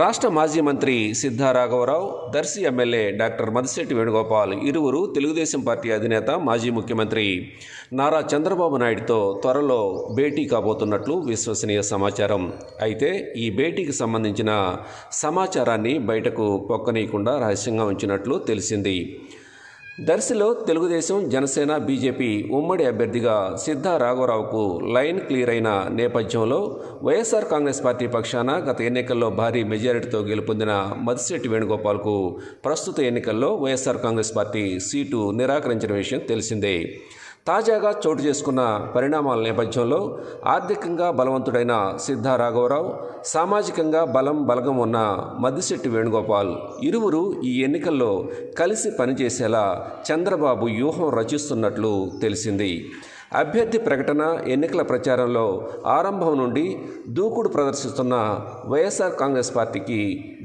రాష్ట్ర మాజీ మంత్రి సిద్ధా రాఘవరావు దర్శి ఎమ్మెల్యే డాక్టర్ మదిశెట్టి వేణుగోపాల్ ఇరువురు తెలుగుదేశం పార్టీ అధినేత మాజీ ముఖ్యమంత్రి నారా చంద్రబాబు నాయుడుతో త్వరలో భేటీ కాబోతున్నట్లు విశ్వసనీయ సమాచారం. అయితే ఈ భేటీకి సంబంధించిన సమాచారాన్ని బయటకు పొక్కనీయకుండా రహస్యంగా ఉంచినట్లు తెలిసింది. దర్శిలో తెలుగుదేశం జనసేన బీజేపీ ఉమ్మడి అభ్యర్థిగా సిద్ధా రాఘవరావుకు లైన్ క్లియర్ అయిన నేపథ్యంలో వైఎస్ఆర్ కాంగ్రెస్ పార్టీ పక్షాన గత ఎన్నికల్లో భారీ మెజారిటీతో గెలుపొందిన మదిశెట్టి వేణుగోపాల్కు ప్రస్తుత ఎన్నికల్లో వైఎస్ఆర్ కాంగ్రెస్ పార్టీ సీటు నిరాకరించిన విషయం తెలిసిందే. తాజాగా చోటు చేసుకున్న పరిణామాల నేపథ్యంలో ఆర్థికంగా బలవంతుడైన సిద్ధా రాఘవరావు సామాజికంగా బలం బలగం ఉన్న మద్దిశెట్టి వేణుగోపాల్ ఇరువురు ఈ ఎన్నికల్లో కలిసి పనిచేసేలా చంద్రబాబు వ్యూహం రచిస్తున్నట్లు తెలిసింది. అభ్యర్థి ప్రకటన ఎన్నికల ప్రచారంలో ఆరంభం నుండి దూకుడు ప్రదర్శిస్తున్న వైఎస్ఆర్ కాంగ్రెస్ పార్టీకి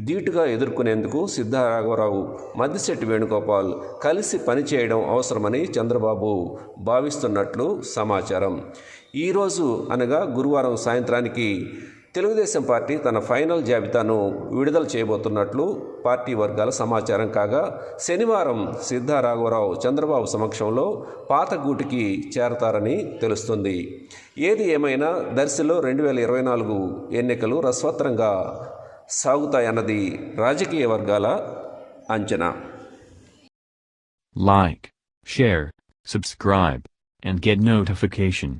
ధీటుగా ఎదుర్కొనేందుకు సిద్ధారాఘవరావు మద్దిశెట్టి వేణుగోపాల్ కలిసి పనిచేయడం అవసరమని చంద్రబాబు భావిస్తున్నట్లు సమాచారం. ఈరోజు అనగా గురువారం సాయంత్రానికి తెలుగుదేశం పార్టీ తన ఫైనల్ జాబితాను విడుదల చేయబోతున్నట్లు పార్టీ వర్గాల సమాచారం కాగా శనివారం సిద్ధారాఘవరావు చంద్రబాబు సమక్షంలో పాత గూటికి చేరతారని తెలుస్తుంది. ఏది ఏమైనా దర్శిలో రెండు వేల ఇరవై నాలుగు ఎన్నికలు రస్వత్రంగా సాగుతాయన్నది రాజకీయ వర్గాల అంచనా. Like share subscribe and get notification